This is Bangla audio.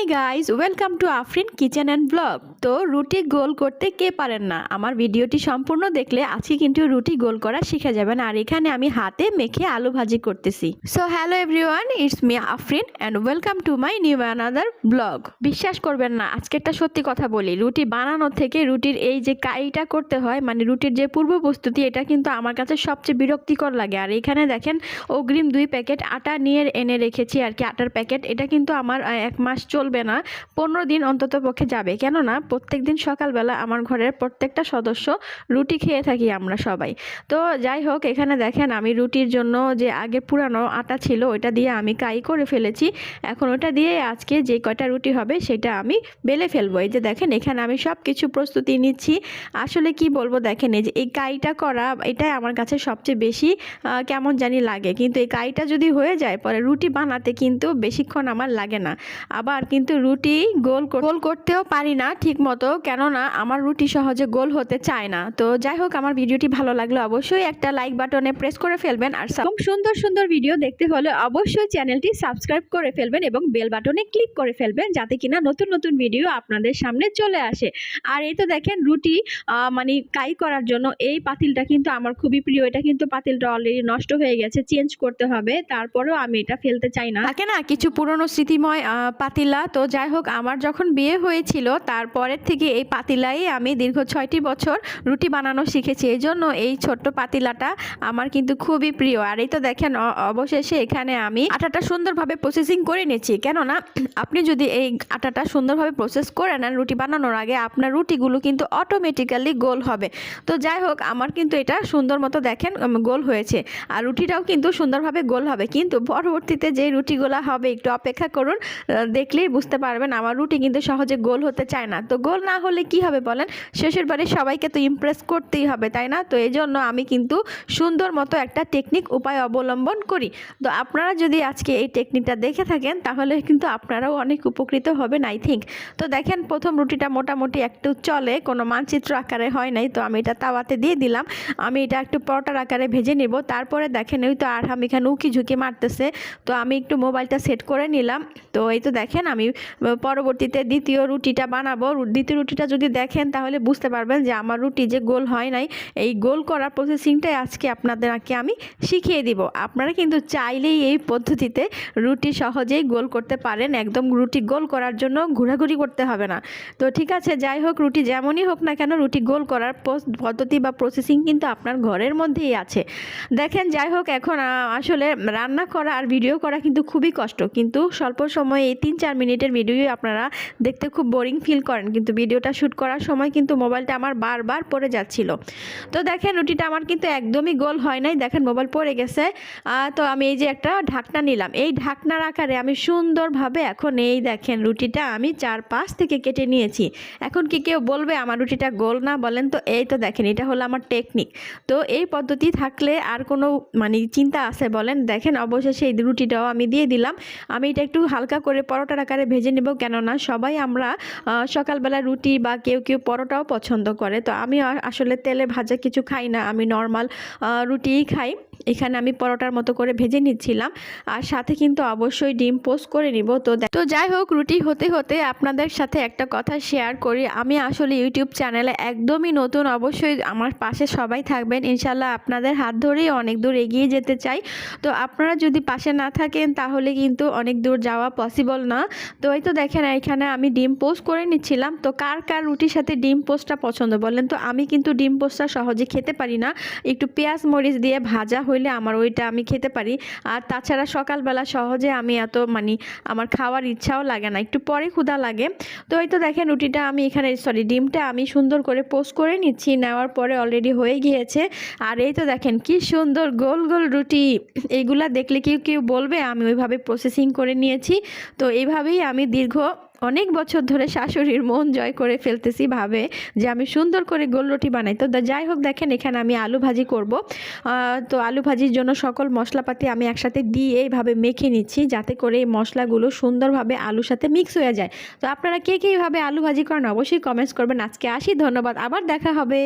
Hey guys welcome to Afrin kitchen and blog তো রুটি গোল করতে কে পারেন না? আমার ভিডিওটি সম্পূর্ণ দেখলে আজকে কিন্তু রুটি গোল করা শিখে যাবেন। আর এখানে আমি হাতে মেখে আলু ভাজি করতেছি। So hello everyone it's me Afrin and welcome to my new another blog বিশ্বাস করবেন না, আজকে একটা সত্যি কথা বলি। রুটি বানানো থেকে রুটির এই যে কাইটা করতে হয় মানে রুটির যে পূর্ব প্রস্তুতি, এটা কিন্তু আমার কাছে সবচেয়ে বিরক্তিকর লাগে। আর এখানে দেখেন, অগ্রিম দুই প্যাকেট আটা নিয়ে এনে রেখেছি আর কি। আটার প্যাকেট, এটা কিন্তু আমার এক মাস চলবে না, পনেরো দিন অন্তত পক্ষে যাবে। কেননা প্রত্যেক দিন সকালবেলা আমার ঘরের প্রত্যেকটা সদস্য রুটি খেয়ে থাকি আমরা সবাই। তো যাই হোক, এখানে দেখেন আমি রুটির জন্য যে আগে পুরানো আটা ছিল, ওইটা দিয়ে আমি কাই করে ফেলেছি। এখন ওটা দিয়ে আজকে যে কয়টা রুটি হবে, সেটা আমি বেলে ফেলব। এই যে দেখেন, এখানে আমি সব কিছু প্রস্তুতি নিচ্ছি। আসলে কি বলব, দেখেন এই যে, এই কাইটা করা, এটাই আমার কাছে সবচেয়ে বেশি কেমন জানি লাগে। কিন্তু এই কাইটা যদি হয়ে যায়, পরে রুটি বানাতে কিন্তু বেশিক্ষণ আমার লাগে না। আবার কিন্তু রুটি গোল গোল করতেও পারি না ঠিক মতো কেননা আমার রুটি সহজে গোল হতে চায় না। তো যাই হোক আমার ভিডিওটি ভালো লাগলে অবশ্যই একটা লাইক বাটনে প্রেস করে ফেলবেন আর সুন্দর সুন্দর ভিডিও দেখতে হলে অবশ্যই চ্যানেলটি সাবস্ক্রাইব করে ফেলবেন এবং বেল বাটনে ক্লিক করে ফেলবেন যাতে কিনা নতুন নতুন ভিডিও আপনাদের সামনে চলে আসে। আর এই তো দেখেন রুটি মানে কাই করার জন্য এই পাতিলটা কিন্তু আমার খুবই প্রিয়। এটা কিন্তু পাতিলটা অলরেডি নষ্ট হয়ে গেছে চেঞ্জ করতে হবে তারপরেও আমি এটা ফেলতে চাই না। থাকে না কিছু পুরনো স্মৃতিময় পাতিলা তো যাই হোক, আমার যখন বিয়ে হয়েছিল, তারপরের থেকে এই পাতিলাই আমি দীর্ঘ ছয়টি বছর রুটি বানানো শিখেছি। এই জন্য এই ছোট্ট পাতিলাটা আমার কিন্তু খুবই প্রিয়। আর এই তো দেখেন অবশেষে এখানে আমি আটাটা সুন্দরভাবে প্রসেসিং করে নিয়েছি। কেননা, আপনি যদি এই আটাটা সুন্দরভাবে প্রসেস করে নেন রুটি বানানোর আগে, আপনার রুটিগুলো কিন্তু অটোমেটিক্যালি গোল হবে। তো যাই হোক, আমার কিন্তু এটা সুন্দর মতো দেখেন গোল হয়েছে। আর রুটিটাও কিন্তু সুন্দরভাবে গোল হবে। কিন্তু পরবর্তীতে যে রুটিগুলো হবে, একটু অপেক্ষা করুন দেখলেই বুঝতে পারবেন, আমার রুটি কিন্তু সহজে গোল হতে চায় না। তো গোল না হলে কি হবে বলেন? শেষের বারে সবাইকে তো ইমপ্রেস করতেই হবে, তাই না? তো এই জন্য আমি কিন্তু সুন্দর মতো একটা টেকনিক উপায় অবলম্বন করি। তো আপনারা যদি আজকে এই টেকনিকটা দেখে থাকেন, তাহলে কিন্তু আপনারাও অনেক উপকৃত হবেন আই থিঙ্ক তো দেখেন, প্রথম রুটিটা মোটামুটি একটু চলে, কোনো মানচিত্র আকারে হয় নাই, তো আমি এটা তাওয়াতে দিয়ে দিলাম। আমি এটা একটু পরোটার আকারে ভেজে নেব, তারপরে দেখেন, ওই তো আর আমি এখানে উকি ঝুঁকি মারতেছে। তো আমি একটু মোবাইলটা সেট করে নিলাম। তো এই তো দেখেন, আমি পরবর্তীতে দ্বিতীয় রুটিটা বানাবো। দ্বিতীয় রুটিটা যদি দেখেন তাহলে বুঝতে পারবেন যে আমার রুটি যে গোল হয় নাই, এই গোল করার প্রসেসিংটাই আজকে আপনাদেরকে আমি শিখিয়ে দিব। আপনারা কিন্তু চাইলেই এই পদ্ধতিতে রুটি সহজেই গোল করতে পারেন। একদম রুটি গোল করার জন্য ঘোরাঘুরি করতে হবে না। তো ঠিক আছে, যাই হোক, রুটি যেমনই হোক না কেন রুটি গোল করার পদ্ধতি বা প্রসেসিং কিন্তু আপনার ঘরের মধ্যেই আছে। দেখেন, যাই হোক, এখন আসলে রান্না করা আর ভিডিও করা কিন্তু খুবই কষ্ট। কিন্তু স্বল্প সময়ে এই তিন চার মিনিটের ভিডিও আপনারা দেখতে খুব বোরিং ফিল করেন। কিন্তু ভিডিওটা শ্যুট করার সময় কিন্তু মোবাইলটা আমার বারবার পড়ে যাচ্ছিল। তো দেখেন রুটিটা আমার কিন্তু একদমই গোল হয় নাই। দেখেন মোবাইল পড়ে গেছে। তো আমি এই যে একটা ঢাকনা নিলাম। এই ঢাকনার আকারে আমি সুন্দরভাবে এখন এই দেখেন রুটিটা আমি চার পাশ থেকে কেটে নিয়েছি। এখন কি কেউ বলবে আমার রুটিটা গোল না বলেন? তো এই তো দেখেন, এটা হলো আমার টেকনিক তো এই পদ্ধতি থাকলে আর কোনো মানে চিন্তা আছে বলেন? দেখেন অবশেষে এই রুটিটাও আমি দিয়ে দিলাম। আমি এটা একটু হালকা করে পরোটার আকারে ভেজে নেব, কেননা সবাই আমরা সকালবেলা রুটি বা কেউ কেউ পরোটাও পছন্দ করে। তো আমি আসলে তেলে ভাজা কিছু খাই না, আমি নর্মাল রুটিই খাই। এখানে আমি পরোটার মতো করে ভেজে নিচ্ছিলাম। আর সাথে কিন্তু অবশ্যই ডিম পোস্ট করে নিব। তো তো যাই হোক, রুটি হতে হতে আপনাদের সাথে একটা কথা শেয়ার করি। আমি আসলে ইউটিউব চ্যানেলে একদমই নতুন। অবশ্যই আমার পাশে সবাই থাকবেন। ইনশাল্লাহ আপনাদের হাত ধরেই অনেক দূর এগিয়ে যেতে চাই। তো আপনারা যদি পাশে না থাকেন, তাহলে কিন্তু অনেক দূর যাওয়া পসিবল না। তো এই তো দেখেন, এখানে আমি ডিম পোস্ট করে নিচ্ছিলাম। তো কার কার রুটির সাথে ডিম পোস্টটা পছন্দ বলেন? তো আমি কিন্তু ডিম পোস্টটা সহজে খেতে পারি না। একটু পেঁয়াজ মরিচ দিয়ে ভাজা হইলে আমার ওইটা আমি খেতে পারি। আর তাছাড়া সকালবেলা সহজে আমি এত মানে আমার খাওয়ার ইচ্ছাও লাগে না, একটু পরে ক্ষুধা লাগে। তো এই তো দেখেন রুটিটা আমি এখানে সরি ডিমটা আমি সুন্দর করে পোস্ট করে নিচ্ছি, নেওয়ার পরে অলরেডি হয়ে গিয়েছে। আর এই তো দেখেন কি সুন্দর গোল গোল রুটি এইগুলা দেখলে কেউ কেউ বলবে, আমি ওইভাবে প্রসেসিং করে নিয়েছি। তো এইভাবেই আমি দীর্ঘ অনেক বছর ধরে শাশুড়ির মন জয় করে ফেলতেছি ভাবে যে আমি সুন্দর করে গোল রুটি বানাই। তো যাই হোক দেখেন, এখানে আমি আলু ভাজি করব। তো আলু ভাজির জন্য সকল মশলাপাতি আমি একসাথে দিয়ে এইভাবে মেখে নিচ্ছি যাতে করে এই মশলাগুলো সুন্দরভাবে আলুর সাথে মিক্স হয়ে যায়। তো আপনারা কে কে এইভাবে আলু ভাজি করেন অবশ্যই কমেন্টস করবেন। আজকে আসি, ধন্যবাদ। আবার দেখা হবে।